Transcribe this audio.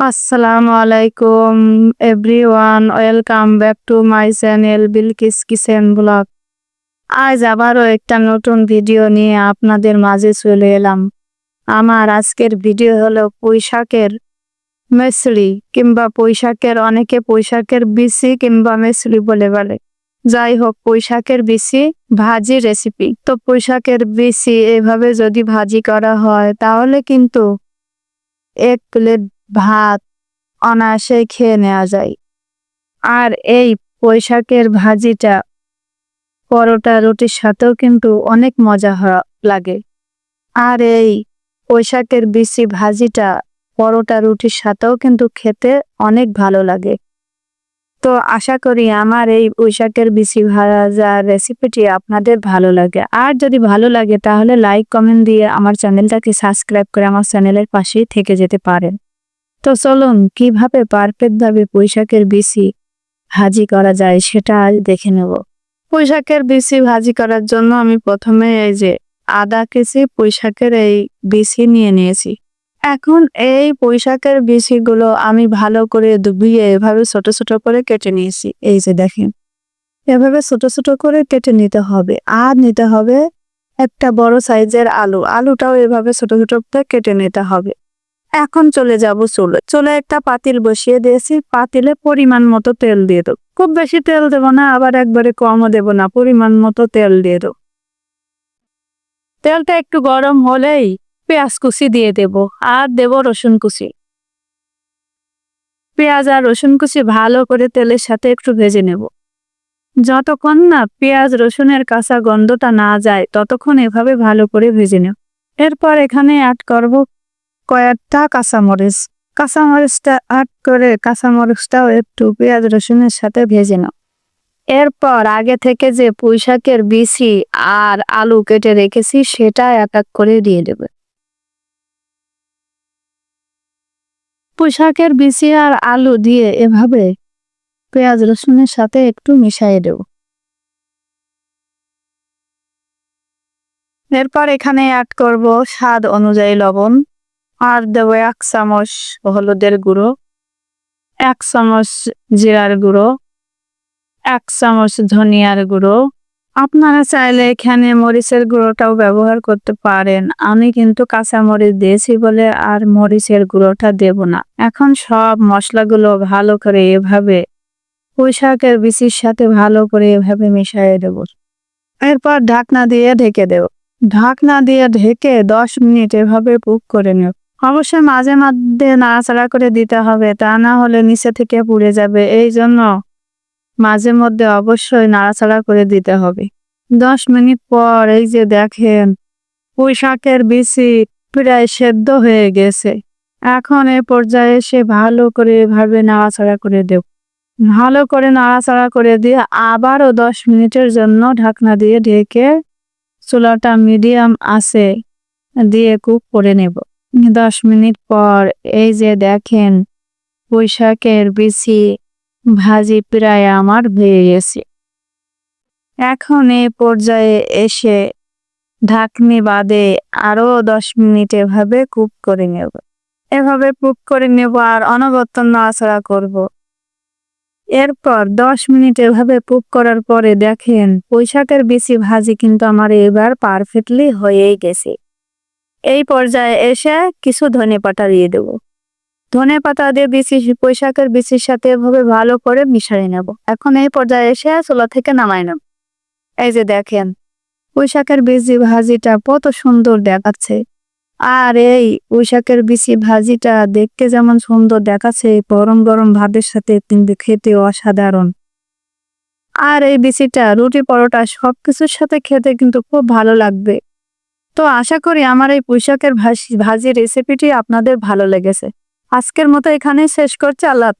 আসসালামু আলাইকুম everyone welcome back to my channel Bilkis kitchen vlog আজ আবারও একটা নতুন ভিডিও নিয়ে আপনাদের মাঝে চলে এলাম। আমার আজকের ভিডিও হলো পুঁইশাকের মেসলি, কিংবা পুঁইশাকের অনেকে পুঁইশাকের বিসি কিংবা মেসলি বলে বলে। যাই হোক পুঁইশাকের বিসি ভাজি রেসিপি তো পুঁইশাকের বিসি এভাবে যদি ভাজি করা হয়, তাহলে কিন্তু এক প্লেট ভাত অনায়াসে খেয়ে নেওয়া যায়। আর এই পুঁইশাকের ভাজিটা, পরোটা রুটির সাথেও কিন্তু অনেক মজা লাগে। আর এই পুঁইশাকের বিচি ভাজিটা, পরোটা রুটির সাথেও কিন্তু খেতে অনেক ভালো লাগে। তো আশা করি আমার এই পুঁইশাকের বিচি ভাজার রেসিপিটি আপনাদের ভালো লাগে। আর যদি ভালো লাগে তাহলে লাইক, কমেন্ট দিয়ে আমার চ্যানেলটাকে সাবস্ক্রাইব করে আমার চ্যানেলের পাশেই থেকে যেতে পারেন। তো চলুন, কীভাবে পারফেক্ট ভাবে পুঁইশাকের বিচি ভাজি করা যায় সেটা আজ দেখে নেব। পুঁইশাকের বিচি ভাজি করার জন্য আমি প্রথমে এই যে আদা কেজি পুঁইশাকের এই বিচি নিয়ে নিয়েছি। এখন এই পুঁইশাকের বিচিগুলো আমি ভালো করে ডুবিয়ে এভাবে ছোট ছোট করে কেটে নিয়েছি। এই যে দেখেন, এভাবে ছোট ছোট করে কেটে নিতে হবে। আর নিতে হবে একটা বড় সাইজের আলু। আলুটাও এভাবে ছোট ছোট করে কেটে নিতে হবে। এখন চলে যাব চুলে। চুলে একটা পাতিল বসিয়ে দিয়েছি, পাতিলে পরিমাণ মতো তেল দিয়ে দেবো। খুব বেশি তেল দেবো না, আবার একবারে কমও দেবো না, পরিমাণ মতো তেল দিয়ে দেবো। তেলটা একটু গরম হলেই পেঁয়াজ কুচি দিয়ে দেব, আর দেব রসুন কুচি। পেঁয়াজ আর রসুন কুচি ভালো করে তেলের সাথে একটু ভেজে নেব। যতক্ষণ না পেঁয়াজ রসুনের কাঁচা গন্ধটা না যায়, ততক্ষণ এভাবে ভালো করে ভেজে নেব। এরপর এখানে অ্যাড করব কয়েকটা কাঁচামরিচ। কাঁচামরিচটা আট করে কাঁচামরিচটাও একটু পেঁয়াজ রসুনের সাথে ভেজে নাও। এরপর আগে থেকে যে পুঁইশাকের বিচি আর আলু কেটে রেখেছি, সেটা এক এক করে দিয়ে দেবে। পুঁইশাকের বিচি আর আলু দিয়ে এভাবে পেঁয়াজ রসুনের সাথে একটু মিশিয়ে দেব। এরপর এখানে অ্যাড করব স্বাদ অনুযায়ী লবণ। আর দেবো এক চামচ হলুদের গুঁড়ো, এক চামচ জিরার গুঁড়ো, এক চামচ ধনিয়ার গুঁড়ো। আপনারা চাইলে এখানে মরিচের গুঁড়োটাও ব্যবহার করতে পারেন। আমি কিন্তু কাঁচা মরিচ দিয়েছি বলে আর মরিচের গুঁড়োটা দেব না। এখন সব মশলাগুলো ভালো করে এভাবে পুঁই শাকের বিচির সাথে ভালো করে এভাবে মিশিয়ে দেব। এরপর ঢাকনা দিয়ে ঢেকে দেব। ঢাকনা দিয়ে ঢেকে দশ মিনিট এভাবে কুক করে নেব। অবশ্যই মাঝে মধ্যে নাড়াচাড়া করে দিতে হবে, তা না হলে নিচে থেকে পুড়ে যাবে। এই জন্য মাঝে মধ্যে অবশ্যই নাড়াচাড়া করে দিতে হবে। দশ মিনিট পর এই যে দেখেন পুঁই শাকের বিচি প্রায় সেদ্ধ হয়ে গেছে। এখন এ পর্যায়ে এসে ভালো করে এভাবে নাড়াচাড়া করে দেব। ভালো করে নাড়াচাড়া করে দিয়ে আবারও দশ মিনিটের জন্য ঢাকনা দিয়ে ঢেকে চুলাটা মিডিয়াম আছে দিয়ে কুক করে নেব। দশ মিনিট পর এই যে দেখেন পুঁই শাকের বিচি ভাজি প্রায় আমার হয়ে গেছে। এখন এ পর্যায়ে এসে ঢাকনি বাদে আরও দশ মিনিট এভাবে কুক করে নেব। এভাবে কুক করে নেব আর অনবরত নাড়াচাড়া করব। এরপর দশ মিনিট এভাবে কুক করার পরে দেখেন পুঁইশাকের বেশি ভাজি কিন্তু আমার এবার পারফেক্টলি হয়েই গেছে। এই পর্যায়ে এসে কিছু ধনে পাতা দিয়ে দেবো। ধনে পাতা দিয়ে বিচি পুঁইশাকের বিচির সাথে এভাবে ভালো করে মিশিয়ে নেব। এখন এই পর্যায়ে এসে চুলা থেকে নামাই নেব। এই যে দেখেন পুঁইশাকের বিচি ভাজিটা কত সুন্দর দেখাচ্ছে। আর এই পুঁইশাকের বিচি ভাজিটা দেখতে যেমন সুন্দর দেখাচ্ছে গরম গরম ভাতের সাথে কিন্তু খেতে অসাধারণ। আর এই বিচিটা, রুটি পরোটা সবকিছুর সাথে খেতে কিন্তু খুব ভালো লাগবে। তো আশা করি আমার এই পুঁইশাকের ভাজি রেসিপিটি আপনাদের ভালো লেগেছে। আজকের মতো এখানে শেষ করছে। আল্লাহ